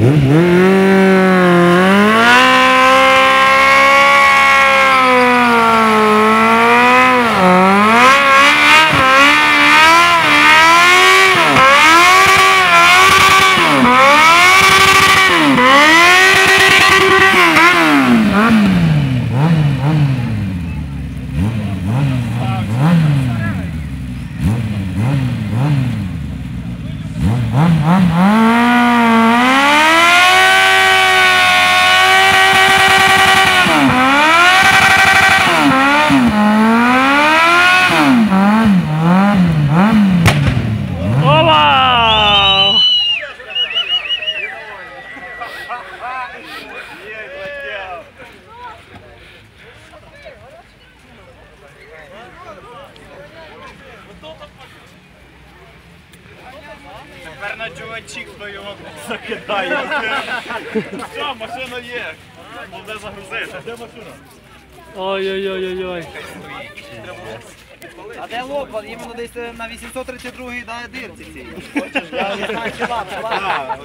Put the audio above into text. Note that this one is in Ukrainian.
Mm-hmm. Тепер на чувачі, хто його закидає. Все, машина є. Буде загрузити. Де машина? Ой-ой-ой-ой-ой. А де лопан? Іменно десь е, на 832-й дирці цій. Хочеш, я не знаю, чувак, чувак.